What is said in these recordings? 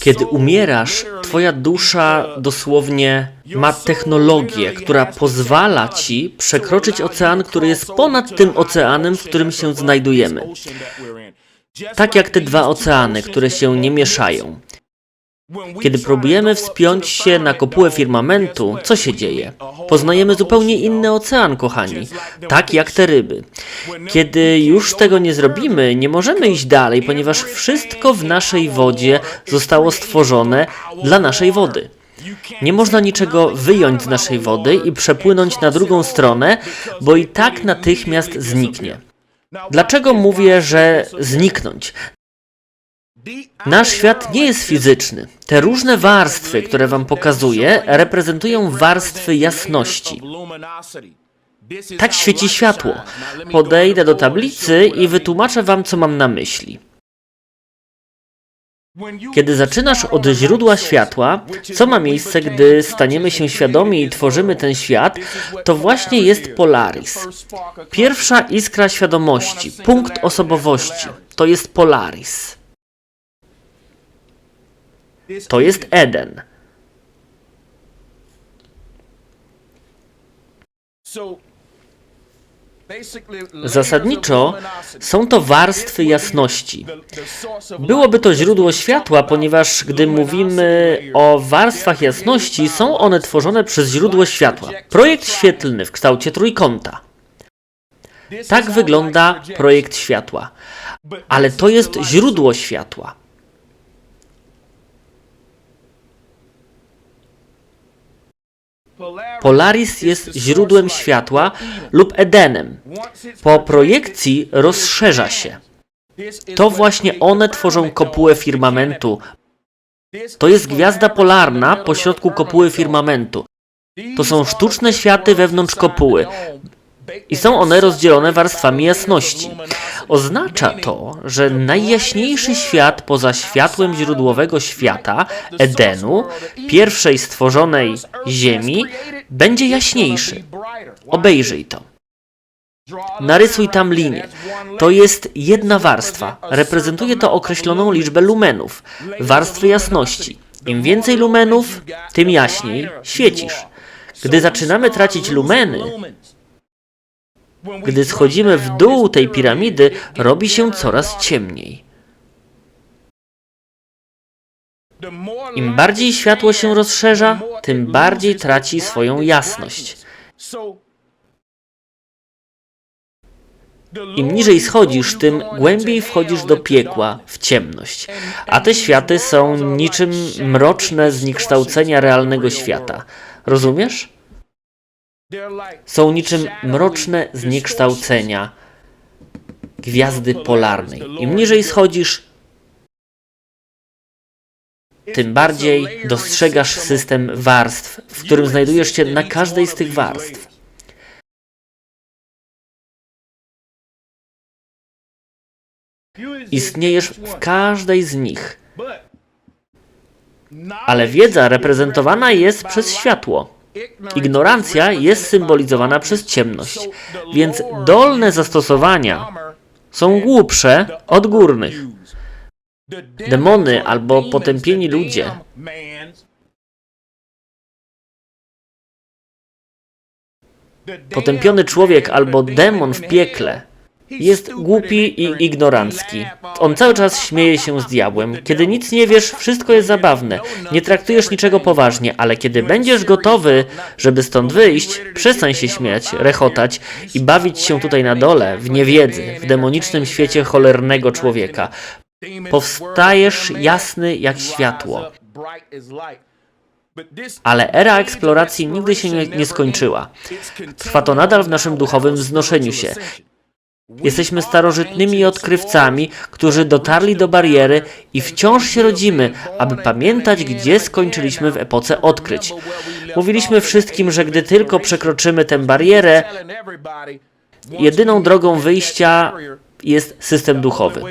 Kiedy umierasz, twoja dusza dosłownie ma technologię, która pozwala ci przekroczyć ocean, który jest ponad tym oceanem, w którym się znajdujemy. Tak jak te dwa oceany, które się nie mieszają. Kiedy próbujemy wspiąć się na kopułę firmamentu, co się dzieje? Poznajemy zupełnie inny ocean, kochani, tak jak te ryby. Kiedy już tego nie zrobimy, nie możemy iść dalej, ponieważ wszystko w naszej wodzie zostało stworzone dla naszej wody. Nie można niczego wyjąć z naszej wody i przepłynąć na drugą stronę, bo i tak natychmiast zniknie. Dlaczego mówię, że zniknąć? Nasz świat nie jest fizyczny. Te różne warstwy, które Wam pokazuję, reprezentują warstwy jasności. Tak świeci światło. Podejdę do tablicy i wytłumaczę Wam, co mam na myśli. Kiedy zaczynasz od źródła światła, co ma miejsce, gdy staniemy się świadomi i tworzymy ten świat, to właśnie jest Polaris. Pierwsza iskra świadomości, punkt osobowości, to jest Polaris. To jest Eden. Zasadniczo są to warstwy jasności. Byłoby to źródło światła, ponieważ gdy mówimy o warstwach jasności, są one tworzone przez źródło światła. Projekt świetlny w kształcie trójkąta. Tak wygląda projekt światła. Ale to jest źródło światła. Polaris jest źródłem światła lub Edenem. Po projekcji rozszerza się. To właśnie one tworzą kopułę firmamentu. To jest gwiazda polarna pośrodku kopuły firmamentu. To są sztuczne światy wewnątrz kopuły. I są one rozdzielone warstwami jasności. Oznacza to, że najjaśniejszy świat poza światłem źródłowego świata, Edenu, pierwszej stworzonej Ziemi, będzie jaśniejszy. Obejrzyj to. Narysuj tam linię. To jest jedna warstwa. Reprezentuje to określoną liczbę lumenów, warstwy jasności. Im więcej lumenów, tym jaśniej świecisz. Gdy zaczynamy tracić lumeny, gdy schodzimy w dół tej piramidy, robi się coraz ciemniej. Im bardziej światło się rozszerza, tym bardziej traci swoją jasność. Im niżej schodzisz, tym głębiej wchodzisz do piekła, w ciemność. A te światy są niczym mroczne zniekształcenia realnego świata. Rozumiesz? Są niczym mroczne zniekształcenia gwiazdy polarnej. Im niżej schodzisz, tym bardziej dostrzegasz system warstw, w którym znajdujesz się na każdej z tych warstw. Istniejesz w każdej z nich. Ale wiedza reprezentowana jest przez światło. Ignorancja jest symbolizowana przez ciemność, więc dolne zastosowania są głupsze od górnych. Demony albo potępieni ludzie Potępiony człowiek albo demon w piekle jest głupi i ignorancki. On cały czas śmieje się z diabłem. Kiedy nic nie wiesz, wszystko jest zabawne. Nie traktujesz niczego poważnie, ale kiedy będziesz gotowy, żeby stąd wyjść, przestań się śmiać, rechotać i bawić się tutaj na dole, w niewiedzy, w demonicznym świecie cholernego człowieka. Powstajesz jasny jak światło. Ale era eksploracji nigdy się nie, nie skończyła. Trwa to nadal w naszym duchowym wznoszeniu się. Jesteśmy starożytnymi odkrywcami, którzy dotarli do bariery i wciąż się rodzimy, aby pamiętać, gdzie skończyliśmy w epoce odkryć. Mówiliśmy wszystkim, że gdy tylko przekroczymy tę barierę, jedyną drogą wyjścia jest system duchowy.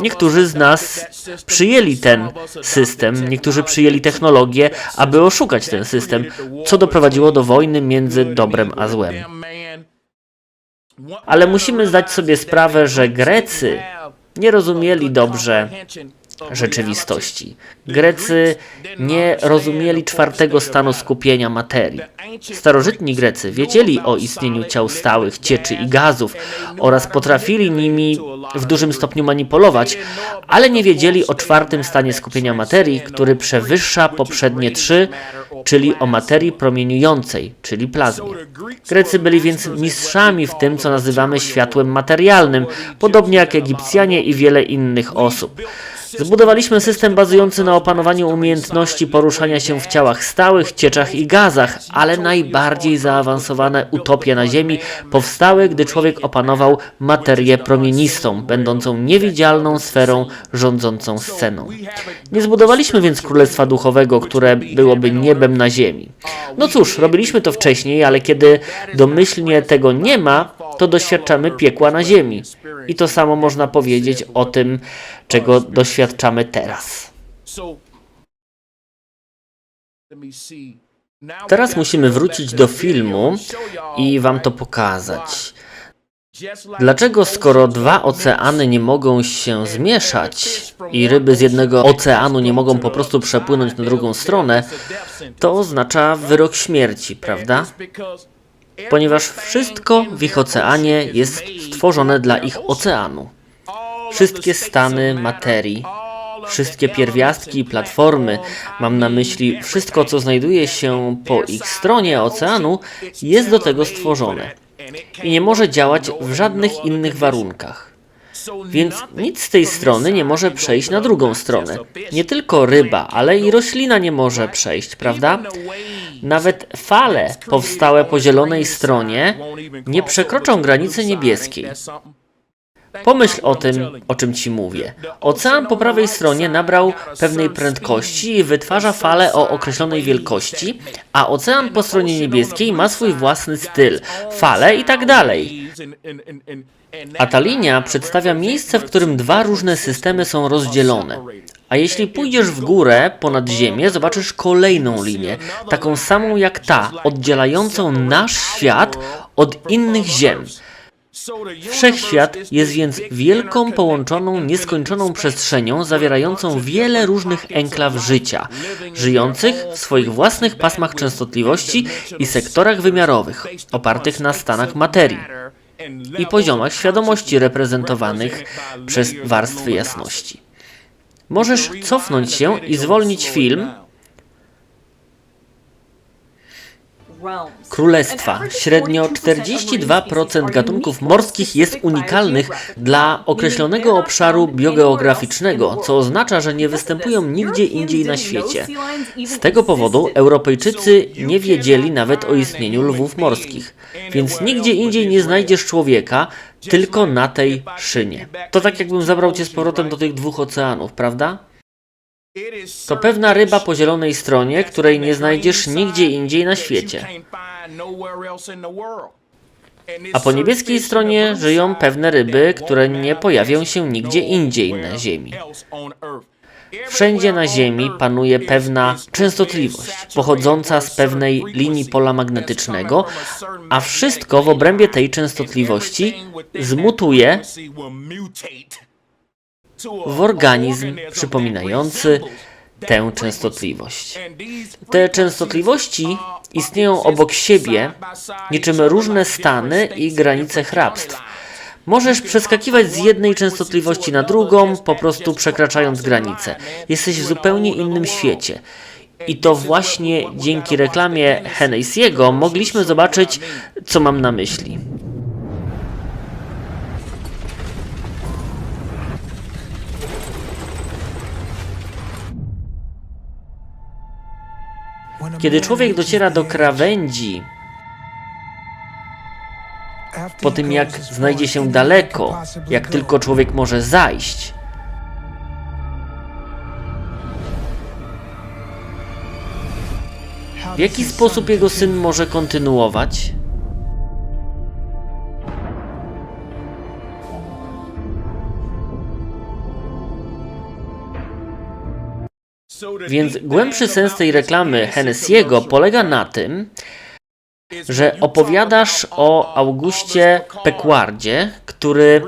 Niektórzy z nas przyjęli ten system, niektórzy przyjęli technologię, aby oszukać ten system, co doprowadziło do wojny między dobrem a złem. Ale musimy zdać sobie sprawę, że Grecy Nie rozumieli dobrze rzeczywistości. Grecy nie rozumieli czwartego stanu skupienia materii. Starożytni Grecy wiedzieli o istnieniu ciał stałych, cieczy i gazów oraz potrafili nimi w dużym stopniu manipulować, ale nie wiedzieli o czwartym stanie skupienia materii, który przewyższa poprzednie trzy, czyli o materii promieniującej, czyli plazmie. Grecy byli więc mistrzami w tym, co nazywamy światłem materialnym, podobnie jak Egipcjanie i wiele innych osób. Zbudowaliśmy system bazujący na opanowaniu umiejętności poruszania się w ciałach stałych, cieczach i gazach, ale najbardziej zaawansowane utopie na Ziemi powstały, gdy człowiek opanował materię promienistą, będącą niewidzialną sferą rządzącą sceną. Nie zbudowaliśmy więc królestwa duchowego, które byłoby niebem na Ziemi. No cóż, robiliśmy to wcześniej, ale kiedy domyślnie tego nie ma, to doświadczamy piekła na Ziemi. I to samo można powiedzieć o tym, czego doświadczamy teraz. Teraz musimy wrócić do filmu i wam to pokazać. Dlaczego skoro dwa oceany nie mogą się zmieszać i ryby z jednego oceanu nie mogą po prostu przepłynąć na drugą stronę, to oznacza wyrok śmierci, prawda? Ponieważ wszystko w ich oceanie jest stworzone dla ich oceanu. Wszystkie stany materii, wszystkie pierwiastki i platformy, mam na myśli wszystko, co znajduje się po ich stronie oceanu, jest do tego stworzone i nie może działać w żadnych innych warunkach. Więc nic z tej strony nie może przejść na drugą stronę. Nie tylko ryba, ale i roślina nie może przejść, prawda? Nawet fale powstałe po zielonej stronie nie przekroczą granicy niebieskiej. Pomyśl o tym, o czym ci mówię. Ocean po prawej stronie nabrał pewnej prędkości i wytwarza fale o określonej wielkości, a ocean po stronie niebieskiej ma swój własny styl, fale i tak dalej. A ta linia przedstawia miejsce, w którym dwa różne systemy są rozdzielone. A jeśli pójdziesz w górę ponad Ziemię, zobaczysz kolejną linię, taką samą jak ta, oddzielającą nasz świat od innych ziem. Wszechświat jest więc wielką, połączoną, nieskończoną przestrzenią zawierającą wiele różnych enklaw życia, żyjących w swoich własnych pasmach częstotliwości i sektorach wymiarowych, opartych na stanach materii i poziomach świadomości reprezentowanych przez warstwy jasności. Możesz cofnąć się i zwolnić film Królestwa. Średnio 42% gatunków morskich jest unikalnych dla określonego obszaru biogeograficznego, co oznacza, że nie występują nigdzie indziej na świecie. Z tego powodu Europejczycy nie wiedzieli nawet o istnieniu lwów morskich, więc nigdzie indziej nie znajdziesz człowieka, tylko na tej szynie. To tak jakbym zabrał cię z powrotem do tych dwóch oceanów, prawda? To pewna ryba po zielonej stronie, której nie znajdziesz nigdzie indziej na świecie. A po niebieskiej stronie żyją pewne ryby, które nie pojawią się nigdzie indziej na Ziemi. Wszędzie na Ziemi panuje pewna częstotliwość pochodząca z pewnej linii pola magnetycznego, a wszystko w obrębie tej częstotliwości zmutuje w organizm przypominający tę częstotliwość. Te częstotliwości istnieją obok siebie, niczym różne stany i granice hrabstw. Możesz przeskakiwać z jednej częstotliwości na drugą, po prostu przekraczając granicę. Jesteś w zupełnie innym świecie. I to właśnie dzięki reklamie Hennessy'ego mogliśmy zobaczyć, co mam na myśli. Kiedy człowiek dociera do krawędzi, po tym jak znajdzie się daleko, jak tylko człowiek może zajść, w jaki sposób jego syn może kontynuować? Więc głębszy sens tej reklamy Hennessy'ego polega na tym, że opowiadasz o Augustie Pekwardzie, który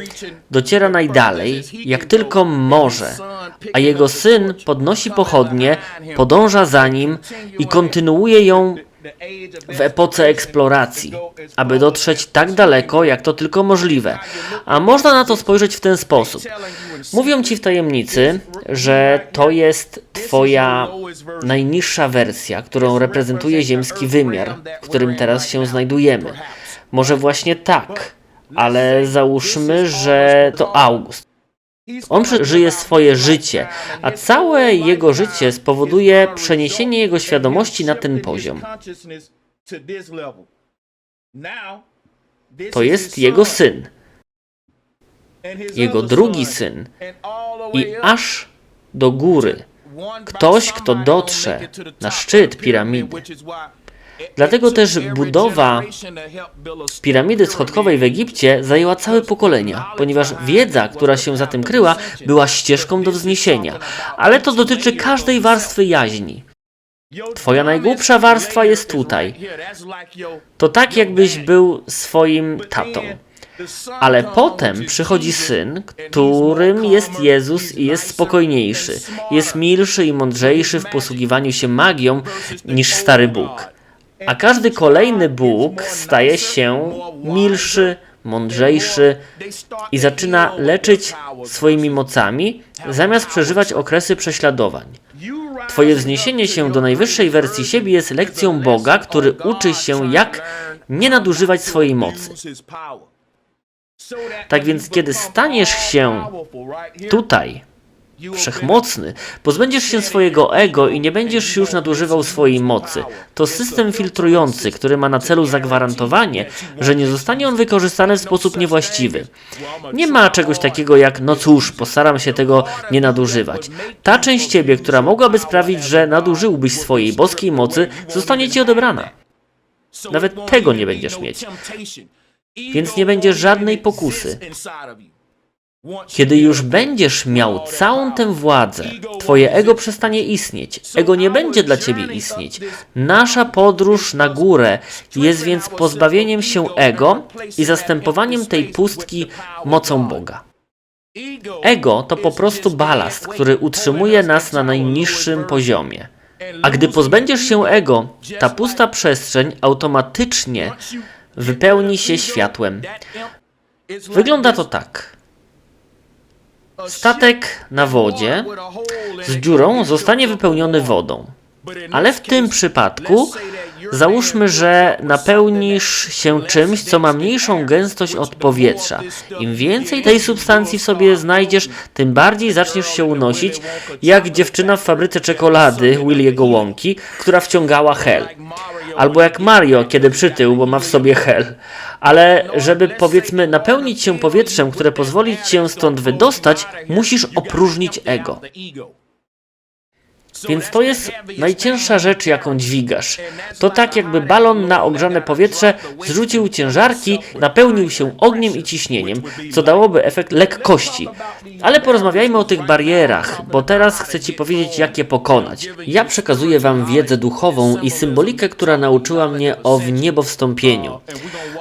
dociera najdalej, jak tylko może, a jego syn podnosi pochodnie, podąża za nim i kontynuuje ją w epoce eksploracji, aby dotrzeć tak daleko, jak to tylko możliwe. A można na to spojrzeć w ten sposób. Mówią ci w tajemnicy, że to jest Twoja najniższa wersja, którą reprezentuje ziemski wymiar, w którym teraz się znajdujemy. Może właśnie tak, ale załóżmy, że to August. On przeżyje swoje życie, a całe jego życie spowoduje przeniesienie jego świadomości na ten poziom. To jest jego syn, jego drugi syn i aż do góry ktoś, kto dotrze na szczyt piramidy. Dlatego też budowa piramidy schodkowej w Egipcie zajęła całe pokolenia, ponieważ wiedza, która się za tym kryła, była ścieżką do wzniesienia. Ale to dotyczy każdej warstwy jaźni. Twoja najgłupsza warstwa jest tutaj. To tak, jakbyś był swoim tatą. Ale potem przychodzi syn, którym jest Jezus i jest spokojniejszy, jest milszy i mądrzejszy w posługiwaniu się magią niż stary Bóg. A każdy kolejny Bóg staje się milszy, mądrzejszy i zaczyna leczyć swoimi mocami, zamiast przeżywać okresy prześladowań. Twoje wzniesienie się do najwyższej wersji siebie jest lekcją Boga, który uczy się, jak nie nadużywać swojej mocy. Tak więc, kiedy staniesz się tutaj, wszechmocny, pozbędziesz się swojego ego i nie będziesz już nadużywał swojej mocy. To system filtrujący, który ma na celu zagwarantowanie, że nie zostanie on wykorzystany w sposób niewłaściwy. Nie ma czegoś takiego jak, no cóż, postaram się tego nie nadużywać. Ta część ciebie, która mogłaby sprawić, że nadużyłbyś swojej boskiej mocy, zostanie ci odebrana. Nawet tego nie będziesz mieć. Więc nie będzie żadnej pokusy. Kiedy już będziesz miał całą tę władzę, twoje ego przestanie istnieć. Ego nie będzie dla ciebie istnieć. Nasza podróż na górę jest więc pozbawieniem się ego i zastępowaniem tej pustki mocą Boga. Ego to po prostu balast, który utrzymuje nas na najniższym poziomie. A gdy pozbędziesz się ego, ta pusta przestrzeń automatycznie wypełni się światłem. Wygląda to tak. Statek na wodzie z dziurą zostanie wypełniony wodą. Ale w tym przypadku załóżmy, że napełnisz się czymś, co ma mniejszą gęstość od powietrza. Im więcej tej substancji w sobie znajdziesz, tym bardziej zaczniesz się unosić, jak dziewczyna w fabryce czekolady Williego Łąki, która wciągała hel. Albo jak Mario, kiedy przytył, bo ma w sobie hel. Ale żeby powiedzmy napełnić się powietrzem, które pozwoli ci się stąd wydostać, musisz opróżnić ego. Więc to jest najcięższa rzecz, jaką dźwigasz. To tak, jakby balon na ogrzane powietrze zrzucił ciężarki, napełnił się ogniem i ciśnieniem, co dałoby efekt lekkości. Ale porozmawiajmy o tych barierach, bo teraz chcę Ci powiedzieć, jak je pokonać. Ja przekazuję Wam wiedzę duchową i symbolikę, która nauczyła mnie o wniebowstąpieniu.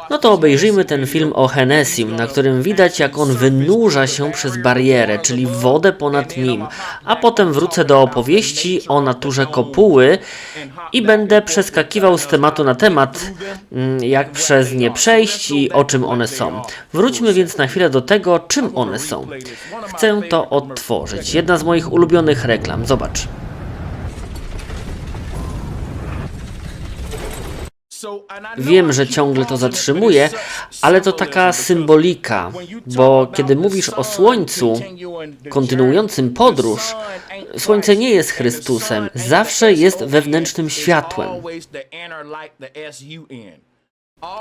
No to obejrzyjmy ten film o Henesim, na którym widać, jak on wynurza się przez barierę, czyli wodę ponad nim, a potem wrócę do opowieści o naturze kopuły i będę przeskakiwał z tematu na temat, mm, jak przez nie przejść i o czym one są. Wróćmy więc na chwilę do tego, czym one są. Chcę to odtworzyć. Jedna z moich ulubionych reklam. Zobacz. Wiem, że ciągle to zatrzymuję, ale to taka symbolika, bo kiedy mówisz o Słońcu kontynuującym podróż, Słońce nie jest Chrystusem, zawsze jest wewnętrznym światłem.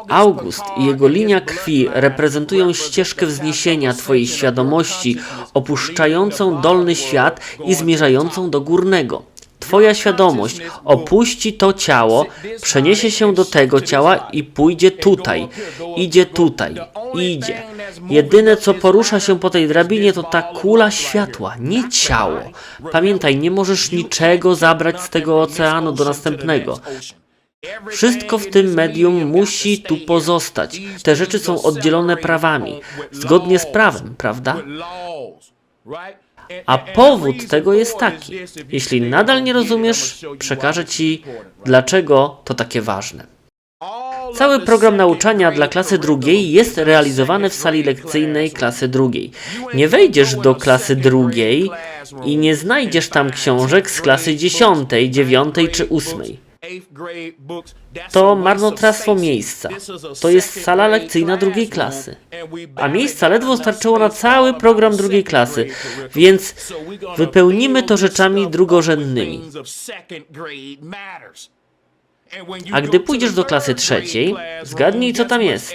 August i jego linia krwi reprezentują ścieżkę wzniesienia Twojej świadomości, opuszczającą dolny świat i zmierzającą do górnego. Twoja świadomość opuści to ciało, przeniesie się do tego ciała i pójdzie tutaj. Idzie tutaj. Idzie. Jedyne co porusza się po tej drabinie to ta kula światła, nie ciało. Pamiętaj, nie możesz niczego zabrać z tego oceanu do następnego. Wszystko w tym medium musi tu pozostać. Te rzeczy są oddzielone prawami, zgodnie z prawem, prawda? A powód tego jest taki. Jeśli nadal nie rozumiesz, przekażę Ci, dlaczego to takie ważne. Cały program nauczania dla klasy drugiej jest realizowany w sali lekcyjnej klasy drugiej. Nie wejdziesz do klasy drugiej i nie znajdziesz tam książek z klasy dziesiątej, dziewiątej czy ósmej. To marnotrawstwo miejsca. To jest sala lekcyjna drugiej klasy. A miejsca ledwo starczyło na cały program drugiej klasy, więc wypełnimy to rzeczami drugorzędnymi. A gdy pójdziesz do klasy trzeciej, zgadnij co tam jest.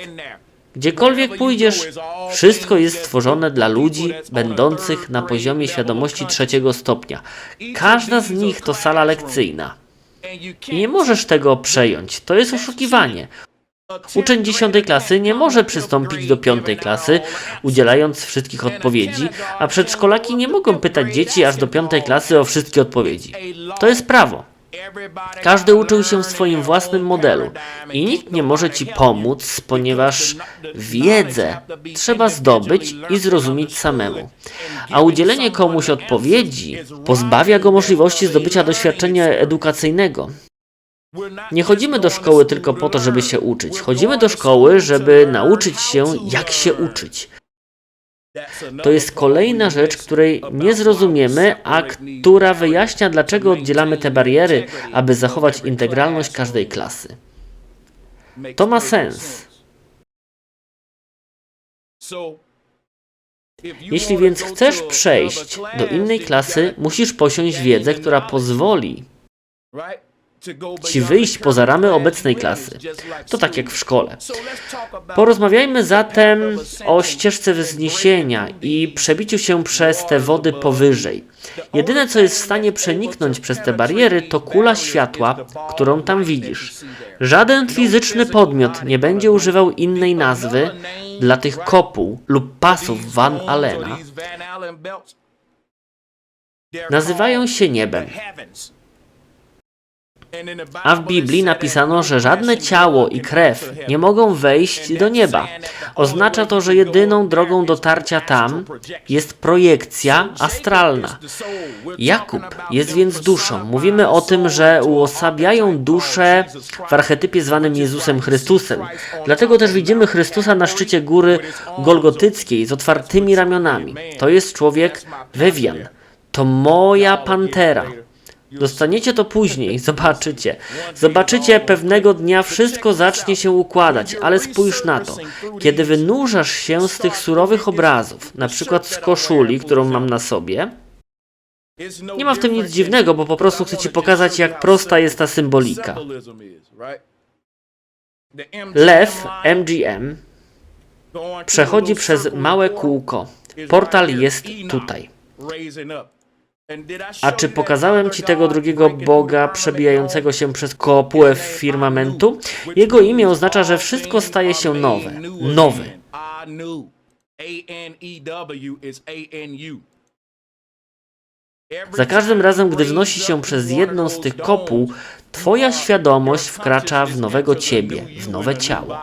Gdziekolwiek pójdziesz, wszystko jest stworzone dla ludzi będących na poziomie świadomości trzeciego stopnia. Każda z nich to sala lekcyjna. Nie możesz tego przejąć. To jest oszukiwanie. Uczeń dziesiątej klasy nie może przystąpić do piątej klasy, udzielając wszystkich odpowiedzi, a przedszkolaki nie mogą pytać dzieci aż do piątej klasy o wszystkie odpowiedzi. To jest prawo. Każdy uczył się w swoim własnym modelu i nikt nie może ci pomóc, ponieważ wiedzę trzeba zdobyć i zrozumieć samemu. A udzielenie komuś odpowiedzi pozbawia go możliwości zdobycia doświadczenia edukacyjnego. Nie chodzimy do szkoły tylko po to, żeby się uczyć. Chodzimy do szkoły, żeby nauczyć się, jak się uczyć. To jest kolejna rzecz, której nie zrozumiemy, a która wyjaśnia, dlaczego oddzielamy te bariery, aby zachować integralność każdej klasy. To ma sens. Jeśli więc chcesz przejść do innej klasy, musisz posiąść wiedzę, która pozwoli ci wyjść poza ramy obecnej klasy. To tak jak w szkole. Porozmawiajmy zatem o ścieżce wzniesienia i przebiciu się przez te wody powyżej. Jedyne, co jest w stanie przeniknąć przez te bariery, to kula światła, którą tam widzisz. Żaden fizyczny podmiot nie będzie używał innej nazwy dla tych kopuł lub pasów Van Allena. Nazywają się niebem. A w Biblii napisano, że żadne ciało i krew nie mogą wejść do nieba. Oznacza to, że jedyną drogą dotarcia tam jest projekcja astralna. Jakub jest więc duszą. Mówimy o tym, że uosabiają duszę w archetypie zwanym Jezusem Chrystusem. Dlatego też widzimy Chrystusa na szczycie góry Golgotyckiej z otwartymi ramionami. To jest człowiek Wewian. To moja pantera. Dostaniecie to później, zobaczycie. Zobaczycie, pewnego dnia wszystko zacznie się układać, ale spójrz na to. Kiedy wynurzasz się z tych surowych obrazów, na przykład z koszuli, którą mam na sobie, nie ma w tym nic dziwnego, bo po prostu chcę Ci pokazać, jak prosta jest ta symbolika. Lew MGM przechodzi przez małe kółko. Portal jest tutaj. A czy pokazałem Ci tego drugiego Boga przebijającego się przez kopułę firmamentu? Jego imię oznacza, że wszystko staje się nowe. Nowy. Za każdym razem, gdy wnosi się przez jedną z tych kopuł, Twoja świadomość wkracza w nowego Ciebie, w nowe ciało.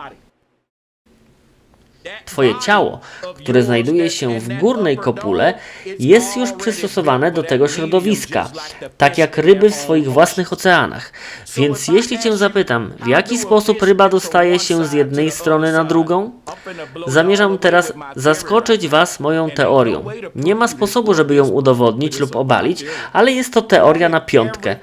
Twoje ciało, które znajduje się w górnej kopule, jest już przystosowane do tego środowiska, tak jak ryby w swoich własnych oceanach. Więc jeśli Cię zapytam, w jaki sposób ryba dostaje się z jednej strony na drugą, zamierzam teraz zaskoczyć Was moją teorią. Nie ma sposobu, żeby ją udowodnić lub obalić, ale jest to teoria na piątkę.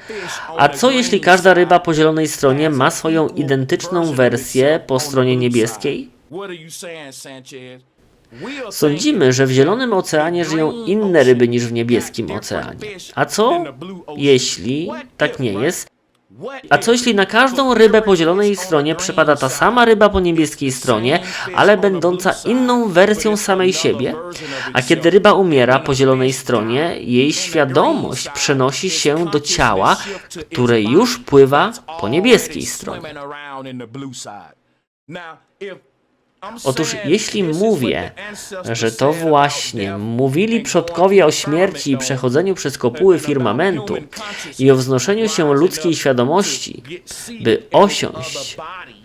A co jeśli każda ryba po zielonej stronie ma swoją identyczną wersję po stronie niebieskiej? Sądzimy, że w Zielonym Oceanie żyją inne ryby niż w Niebieskim Oceanie. A co jeśli tak nie jest? A co jeśli na każdą rybę po zielonej stronie przypada ta sama ryba po niebieskiej stronie, ale będąca inną wersją samej siebie? A kiedy ryba umiera po zielonej stronie, jej świadomość przenosi się do ciała, które już pływa po niebieskiej stronie. Otóż jeśli mówię, że to właśnie mówili przodkowie o śmierci i przechodzeniu przez kopuły firmamentu i o wznoszeniu się ludzkiej świadomości, by osiąść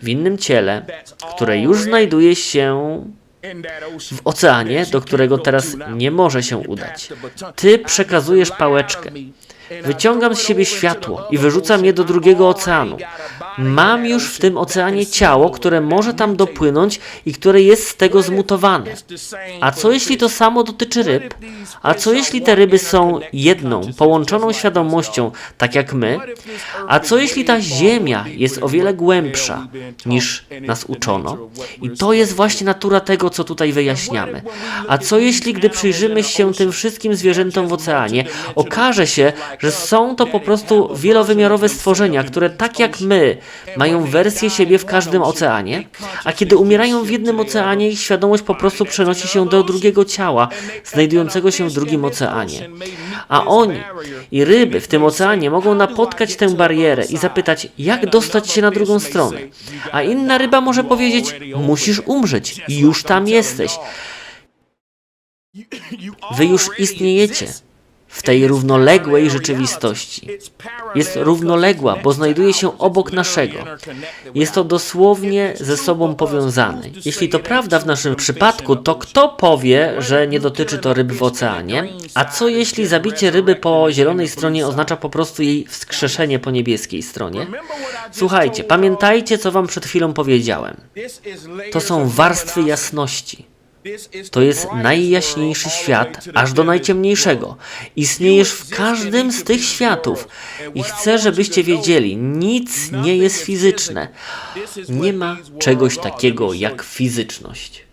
w innym ciele, które już znajduje się w oceanie, do którego teraz nie może się udać. Ty przekazujesz pałeczkę. Wyciągam z siebie światło i wyrzucam je do drugiego oceanu. Mam już w tym oceanie ciało, które może tam dopłynąć i które jest z tego zmutowane. A co jeśli to samo dotyczy ryb? A co jeśli te ryby są jedną, połączoną świadomością, tak jak my? A co jeśli ta Ziemia jest o wiele głębsza niż nas uczono? I to jest właśnie natura tego, co tutaj wyjaśniamy. A co jeśli, gdy przyjrzymy się tym wszystkim zwierzętom w oceanie, okaże się, że są to po prostu wielowymiarowe stworzenia, które tak jak my mają wersję siebie w każdym oceanie, a kiedy umierają w jednym oceanie, ich świadomość po prostu przenosi się do drugiego ciała, znajdującego się w drugim oceanie. A oni i ryby w tym oceanie mogą napotkać tę barierę i zapytać, jak dostać się na drugą stronę. A inna ryba może powiedzieć, musisz umrzeć, już tam jesteś. Wy już istniejecie w tej równoległej rzeczywistości. Jest równoległa, bo znajduje się obok naszego. Jest to dosłownie ze sobą powiązane. Jeśli to prawda w naszym przypadku, to kto powie, że nie dotyczy to ryb w oceanie? A co jeśli zabicie ryby po zielonej stronie oznacza po prostu jej wskrzeszenie po niebieskiej stronie? Słuchajcie, pamiętajcie, co wam przed chwilą powiedziałem. To są warstwy jasności. To jest najjaśniejszy świat, aż do najciemniejszego. Istniejesz w każdym z tych światów. I chcę, żebyście wiedzieli, nic nie jest fizyczne. Nie ma czegoś takiego jak fizyczność.